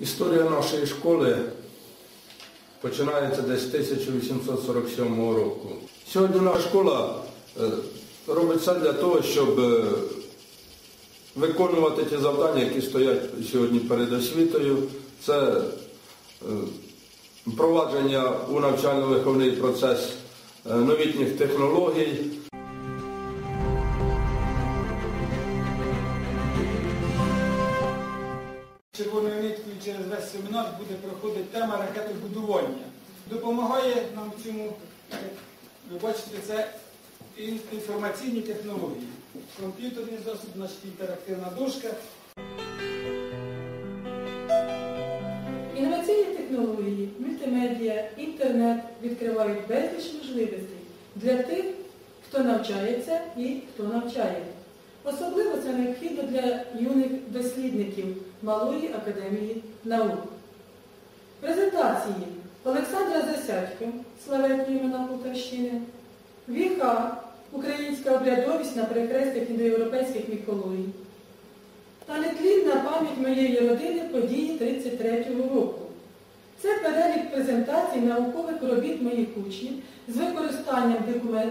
Історія нашої школи починається десь з 1847 року. Сьогодні наша школа е, робить все для того, щоб е, виконувати ті завдання, які стоять сьогодні перед освітою. Це е, впровадження у навчально-виховний процес новітніх технологій, весь семінар буде проходити тема ракетобудування. Допомагає нам цьому, як ви бачите, це інформаційні технології. Комп'ютерний засіб, значить інтерактивна дошка. Інноваційні технології, мультимедіа, інтернет відкривають безліч можливостей для тих, хто навчається і хто навчає. Особливо це необхідно для юних дослідників Малої академії наук. Презентації Олександра Засядько, славетні імена Полтавщини, Віха, Українська обрядовість на перехрестях індоєвропейських міфологій, та нетлінна пам'ять моєї родини події 33-го року. Це перелік презентацій наукових робіт моїх учнів з використанням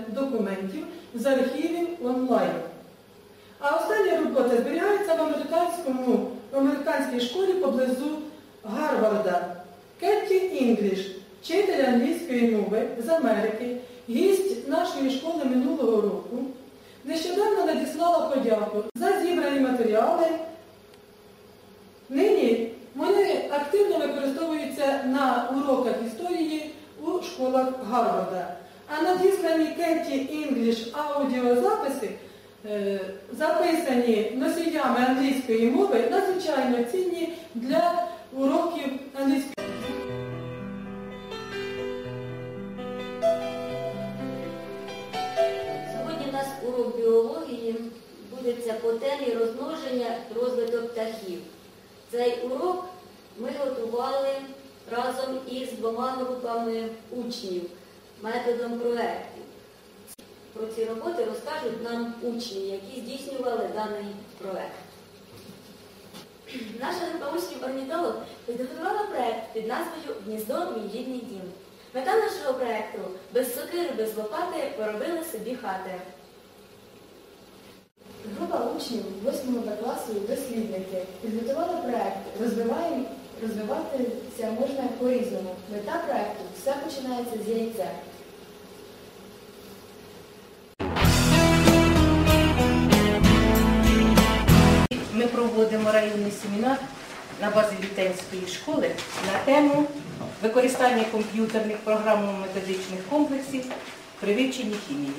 документів з архівів онлайн. А остання робота зберігається в американському, американській школі поблизу Гарварда. Кетті Інгліш, вчитель англійської мови з Америки, гість нашої школи минулого року, нещодавно надіслала подяку за зібрані матеріали. Нині вони активно використовуються на уроках історії у школах Гарварда. А надіслані Кетті Інгліш аудіозаписи е, записані носіями англійської мови надзвичайно цінні для уроків англійської. Сьогодні у нас урок біології будеться по темі розмноження розвиток птахів. Цей урок ми готували разом із двома групами учнів методом проєктів. Про ці роботи розкажуть нам учні, які здійснювали даний проєкт. Наша група учнів орнітолог підготувала проєкт під назвою Гніздо мій рідний дім. Мета нашого проєкту без сокири, без лопати поробили собі хати. Група учнів 8 класу дослідники підготували проект «Розвиваємо- Розвиватися можна по-різному. Мета проекту все починається з яйця. Семінар на базі Вітенської школи на тему використання комп'ютерних програмно-методичних комплексів при вивченні хімії.